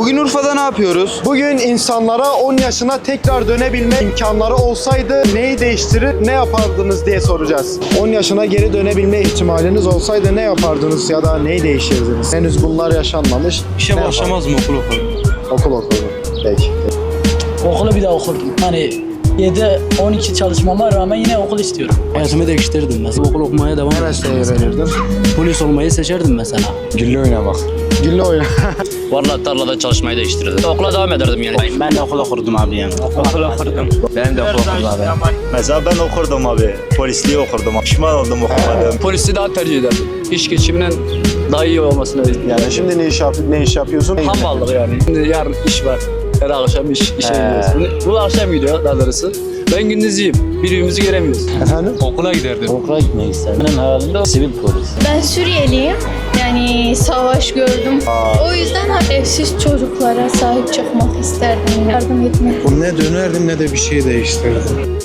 Bugün Urfa'da ne yapıyoruz? Bugün insanlara 10 yaşına tekrar dönebilme imkanları olsaydı neyi değiştirir, ne yapardınız diye soracağız. 10 yaşına geri dönebilme ihtimaliniz olsaydı ne yapardınız ya da neyi değiştirdiniz? Henüz bunlar yaşanmamış. İşe Ne başlamaz mı okul okul? yapardın? Okul okulu. Peki. Okulu bir daha okurdum. Hani 7-12 çalışmama rağmen yine okul istiyorum. Hayatımı değiştirdim mesela. Okul okumaya devam Ne ederdim. mesleği verirdin? Polis olmayı seçerdim mesela. Gülle oynamak. Gülle oyna. Vallahi tarlada çalışmayı değiştirdim. Okula devam ederdim yani. Ben de okul okurdum abi yani. Okul okurdum. Benim de okul okurdum abi. Mesela ben okurdum abi. Polisliği okurdum. Pişman oldum okumadım. Polisi daha tercih ederdim. İş geçiminin daha iyi olmasını Yani şimdi ne iş, yap ne iş yapıyorsun? Hamballık yani. Şimdi yarın iş var. Her akşam iş, işe gidiyoruz. Bu akşam gidiyor daha doğrusu. Ben gündüzcüyüm. Birbirimizi göremiyoruz. Efendim? Okula giderdim. Okula gitmek isterdim. Benim hayalim de sivil polis. Ben Suriyeliyim. Yani savaş gördüm. O yüzden evsiz çocuklara sahip çıkmak isterdim. Yardım etmek. Ne dönerdim ne de bir şey değiştirdim.